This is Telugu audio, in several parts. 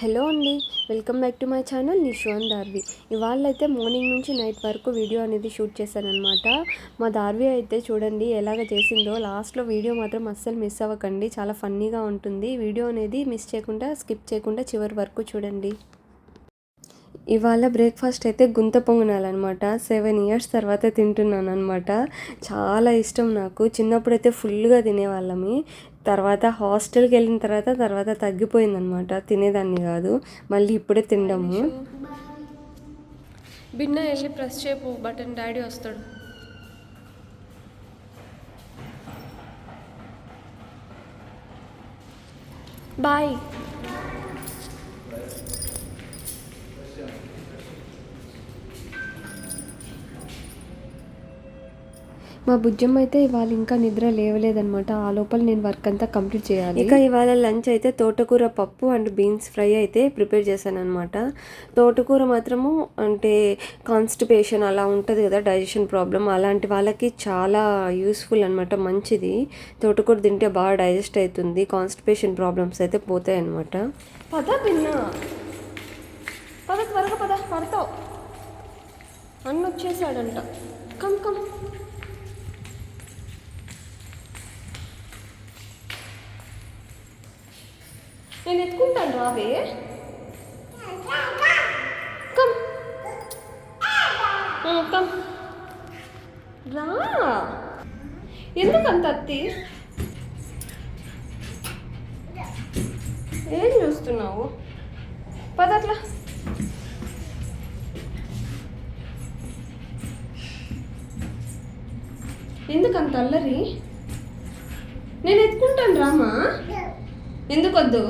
హలో అండి welcome back to my channel నిషోన్ దార్వి. ఇవాళ అయితే మార్నింగ్ నుంచి నైట్ వరకు వీడియో అనేది షూట్ చేశానమాట మా దార్వి అయితే చూడండి ఎలాగ చేసిందో లాస్ట్లో వీడియో మాత్రం అస్సలు మిస్ అవ్వకండి చాలా ఫన్నీగా ఉంటుంది. వీడియో అనేది మిస్ చేయకుండా స్కిప్ చేయకుండా చివరి వరకు చూడండి. ఇవాళ బ్రేక్ఫాస్ట్ అయితే గుంత పొంగనాలన్నమాట. సెవెన్ ఇయర్స్ తర్వాత తింటున్నాను అనమాట చాలా ఇష్టం నాకు. చిన్నప్పుడైతే ఫుల్గా తినేవాళ్ళమి. తర్వాత హాస్టల్కి వెళ్ళిన తర్వాత తర్వాత తగ్గిపోయిందనమాట తినేదాన్ని కాదు. మళ్ళీ ఇప్పుడే తినడము. బిన్న వెళ్ళి ప్రెస్ చేయపు బటన్ డాడీ వస్తాడు. బాయ్. మా బుజ్జమ్మ అయితే ఇవాళ ఇంకా నిద్ర లేవలేదనమాట ఆ లోపల నేను వర్క్ అంతా కంప్లీట్ చేయాలి. ఇక ఇవాళ లంచ్ అయితే తోటకూర పప్పు అండ్ బీన్స్ ఫ్రై అయితే ప్రిపేర్ చేశాను అనమాట తోటకూర మాత్రము అంటే కాన్స్టిపేషన్ అలా ఉంటుంది కదా డైజెషన్ ప్రాబ్లం అలాంటి వాళ్ళకి చాలా యూస్ఫుల్ అనమాట మంచిది. తోటకూర తింటే బాగా డైజెస్ట్ అవుతుంది కాన్స్టిపేషన్ ప్రాబ్లమ్స్ అయితే పోతాయి అనమాట పద పిన్న. పద త్వరగా పద పడతావు అన్న వచ్చేసాడంట కమ్ కమ్ నేను ఎత్తుకుంటాను రావే. కమ్ కమ్ రా. ఎందుకు అంత అత్తి? ఏం చూస్తున్నావు? పదట్లా ఎందుకంత అల్లరి? నేను ఎత్తుకుంటాను రామా? ఎందుకొద్దు?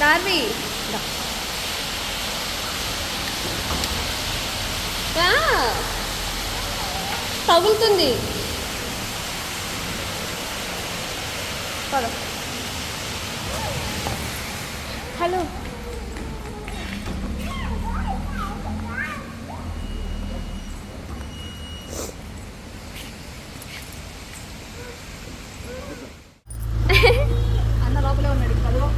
దార్వి తగులుతుంది. హలో అన్న లోపలే ఉన్నాడు చదువు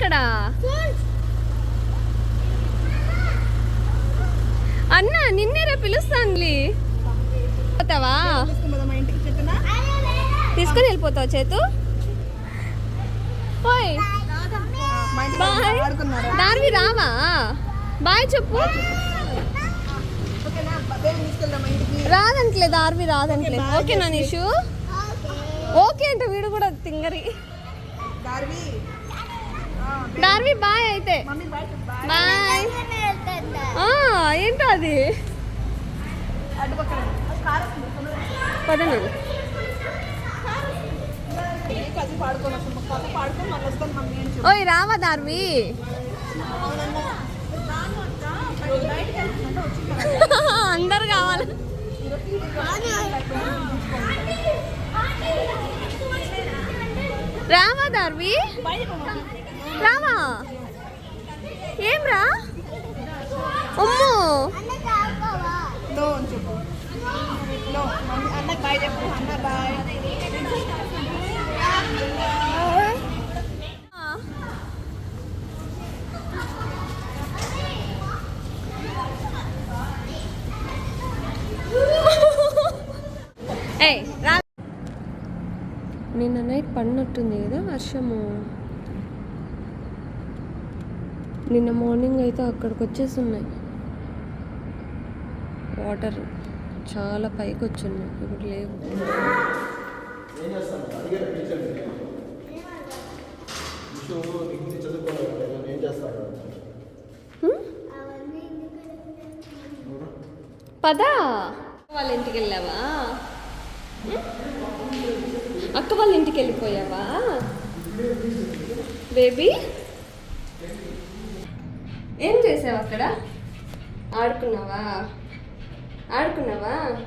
అన్నెక్కడ అన్న నిన్నేరా పిలుస్తానులే. పోతావా? తీసుకుని వెళ్ళిపోతావు చేతు? ఓయ్. బాయ్. దార్వి రావా? బాయ్ చెప్పు. రాదంట్లే దార్వి రాదంట్లే ఓకేనా నిషు? ఓకే అంటే వీడు కూడా తింగరి. దార్వి. దార్వి బాయ్ అయితే. బాయ్ ఏంటో అది? ఓయ్ రావా దార్వి అందరు కావాలి. రావా దార్వి రావా ఏం రా అమ్మో నిన్న నైట్ పడినట్టుంది కదా వర్షము. నిన్న మార్నింగ్ అయితే అక్కడికి వచ్చేస్తున్నాయి వాటర్ చాలా పైకి వచ్చున్నాయి ఇప్పుడు లేవు? పదా? వాళ్ళ ఇంటికి వెళ్ళావా? అక్క వాళ్ళ ఇంటికి వెళ్ళిపోయావా? బేబీ? ఏం చేసావు అక్కడ? ఆడుకున్నావా? ఆడుకున్నావా?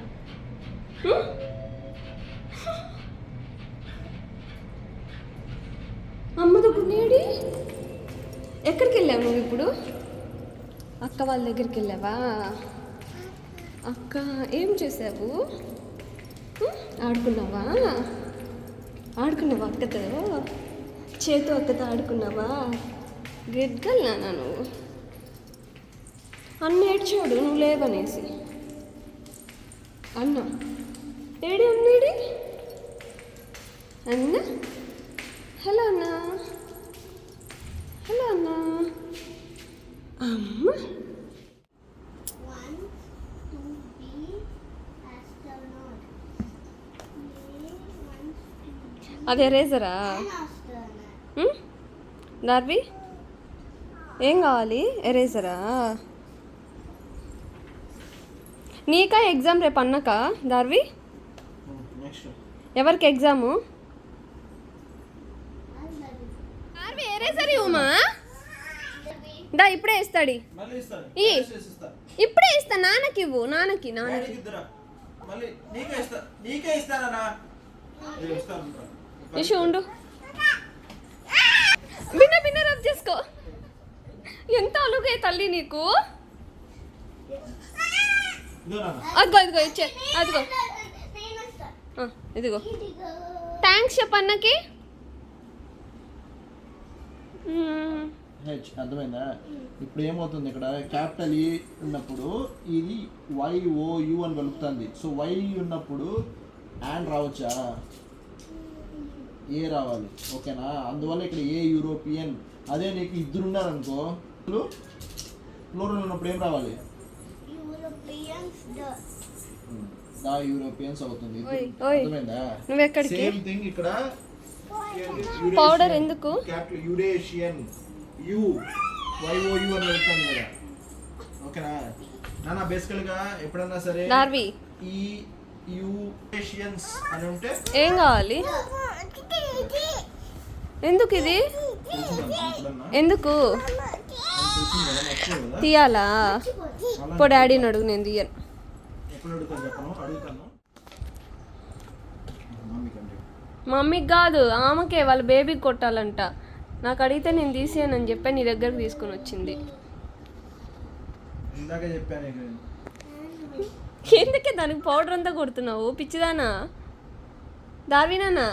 అమ్మ దగ్గరేడి ఎక్కడికి వెళ్ళావు నువ్వు ఇప్పుడు? అక్క వాళ్ళ దగ్గరికి వెళ్ళావా? అక్క ఏం చేసావు? ఆడుకున్నావా? ఆడుకున్నావా అక్కతో? చేతు అక్కతో ఆడుకున్నావా? గెడ్గల్ నాన్న నువ్వు. అన్న ఏడ్చాడు నువ్వు లేవనేసి. అన్న ఏడి అన్నేడి అన్న హలో అన్న. హలో అన్న. అమ్మ. అది ఎరేజరా? దార్వి? ఏం కావాలి? ఎరేజరా నీకా ఎగ్జామ్ రేపు అన్నక దార్వి? ఎవరికి ఎగ్జాము? ఎరేజర్ ఇవ్వమా దా ఇప్పుడే ఇస్తాడి. ఈ. ఇప్పుడే ఇస్తా నాన్నకి ఇవ్వు నాన్నకి నాన్నకి ఇషు ఉండు. బిన్న బిన్న రబ్ చేసుకో. ఎంత అలుగే తల్లి నీకు? అదిగో ఇదిగో ఇచ్చే. అదిగో. ఇదిగో. థ్యాంక్స్. హెచ్ అర్థమైందా? ఇప్పుడు ఏమవుతుంది ఇక్కడ? క్యాపిటల్ ఈ ఉన్నప్పుడు ఇది వై ఓ యు అని కలుపుతుంది. సో వై ఉన్నప్పుడు అండ్ రావచ్చా? ఏ రావాలి. ఓకేనా? అందువల్ల ఇక్కడ ఏ యూరోపియన్ అదే నీకు ఇద్దరు ఉన్నారనుకో ఫ్లోరల్ ఉన్నప్పుడు ఏం రావాలి? దా యూరోపియన్స్ అవుతుంది. అర్థమైందా? నువ్వెక్కడికి సేమ్ థింగ్ ఇక్కడ. పౌడర్ ఎందుకు? Capital Eurasian U Y O U అని వెళ్తాను కదా. ఓకేనా? నాన్న బేసికల్గా ఎప్పుడన్నా సరే దార్వి ఈ యురేషియన్స్ అని ఉంటే ఏం కావాలి? ఎందుకు ఇది? ఎందుకు? తీయాలా? పో డాడీని అడుగు నేను తీయను. ఎప్పుడు అడుగుతాను చెప్పను అడుగుతాను. మమ్మీ కంటే మమ్మీకి కాదు ఆమెకే వాళ్ళ బేబీకి కొట్టాలంట. నాకు అడిగితే నేను తీసేయనని చెప్పి నీ దగ్గరకు తీసుకొని వచ్చింది. ఇందాకే చెప్పాను. ఎందుకే దానికి పౌడర్ అంతా కొడుతున్నావు? పిచ్చిదానా? దార్వినానా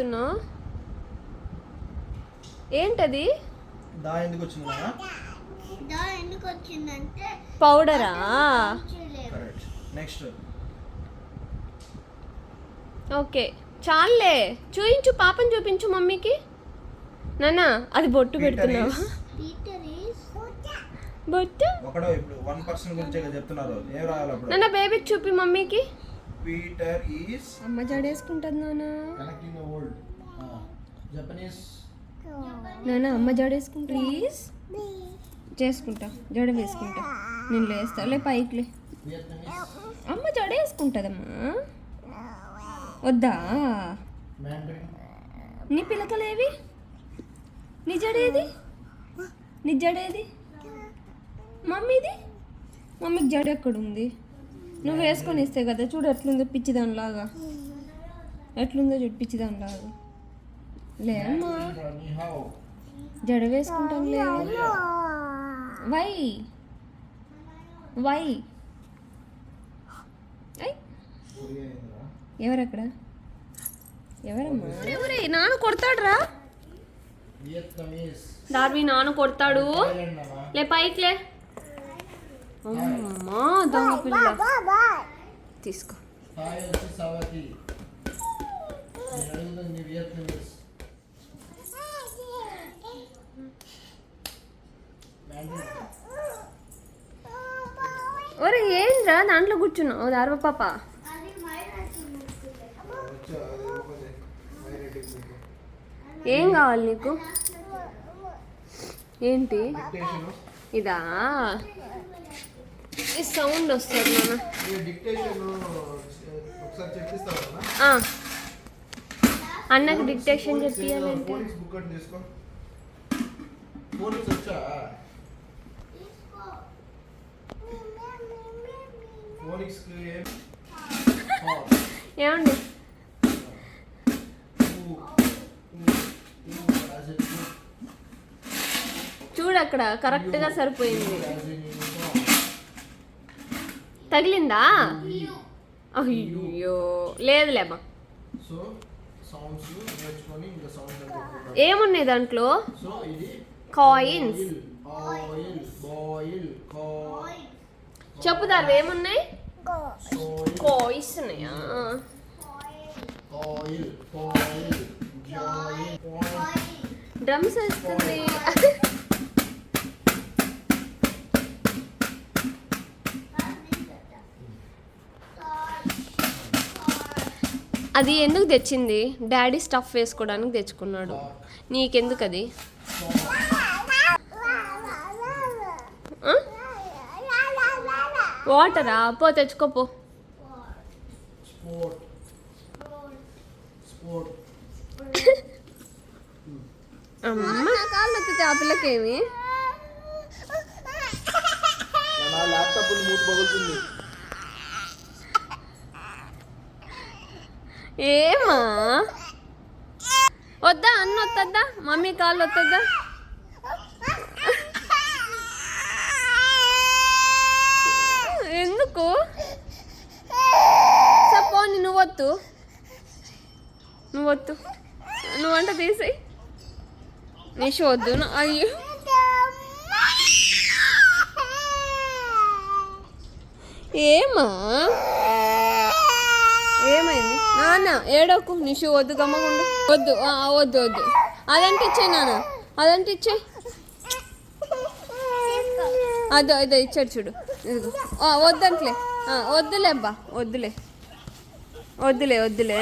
ఏం పెడుతున్నావు ఏంటది? దా ఎందుకు వచ్చింది నాన్న? దా ఎందుకు వచ్చిందంటే పౌడరా చేయలేదు. Correct next okay. చాలే చూయించు పాపని చూపించు మమ్మీకి. నానా అది బొట్టు పెడుతున్నావా? బొట్టు? ఒకడో ఇప్పుడు వన్ పర్సన్ గురించే కదా చెప్తున్నారు. ఏం రావాలి అప్పుడు? నాన్న బేబీకి చూపి మమ్మీకి. పీటర్ ఈస్ అమ్మ జడేసుకుంటుంది నాన్న కనెక్టింగ్ ద వరల్డ్ జపనీస్ నాన్న అమ్మ జడేసుకుంటా. ప్లీజ్ చేసుకుంటా జడ వేసుకుంటా. నేను లేస్తా లే పైకి లే. అమ్మ జడేసుకుంటుందమ్మా. వద్దా? మ్యాండరిన్ నీ పిలకలేవి? నీ జడేది? నీ జడేది? మమ్మీది? మమ్మీకి జడ ఎక్కడుంది? నువ్వు వేసుకొని ఇస్తే కదా చూడు ఎట్లుందో పిచ్చిదానిలాగా ఎట్లుందో చూడు పిచ్చిదానిలాగా లే అమ్మా నిహావ్ జడ వేసుకుంటాం లే వై. వై ఎవరక్కడ? ఎవరమ్మా? ఎవరే? నాన్న కొడతాడురా. డార్వి నాన్న కొడతాడు. లే పైకి లే. అమ్మా దొంగ పిల్ల. తీసుకో. ఒరే ఏంద్రా దాంట్లో కూర్చున్నావు. దార్వ పాప. ఏం కావాలి నీకు? ఏంటి? ఇదా? మనకి సౌండ్ వస్తుంది నాన్న. అన్నకు డిక్టేషన్ చెప్పియాలంటే. ఏమండి? చూడు అక్కడ కరెక్ట్గా సరిపోయింది. తగిలిందా? అయ్యో. లేదులేమ్మా. సో సౌండ్స్ నేర్చుకొని ఇంకా సౌండ్స్ ఏమున్నాయి దాంట్లో? సో ఇది కాయిన్స్ ఆయిల్. బాయిల్ కాయిల్ చెప్పుదారు ఏమున్నాయి? కాయిన్స్ ఉన్నాయా? ఆయిల్ కాయిల్ డ్రమ్స్ వేస్తుంది. అది ఎందుకు తెచ్చింది? డాడీ స్టఫ్ వేసుకోవడానికి తెచ్చుకున్నాడు. నీకెందుకు అది? వాటరా? పో తెచ్చుకోపో స్పోర్ట్ స్పోర్ట్ అమ్మ. నా కాళ్ళు ఆ పిల్లకేమి? నా ల్యాప్టాప్ మూత పగులుతుంది ఏమా? వద్దా అన్న వద్దద్దా మమ్మీ కాళ్ళు వద్దద్దా ఎందుకు? సపోని నువ్వు వద్దు నువ్వు వద్దు నువ్వంట తీసేయి. నిషు వద్దు. అయ్యో. ఏమా? నాన్న ఏడోకు నిషు వద్దు గమ్మగుండు వద్దు వద్దు వద్దు. అదంటే ఇచ్చేయి నాన్న. అదంటే ఇచ్చేయి. అదో అదో ఇచ్చాడు చూడు. ఇదిగో. వద్దంట్లే. వద్దులే అబ్బా వద్దులే. వద్దులే వద్దులే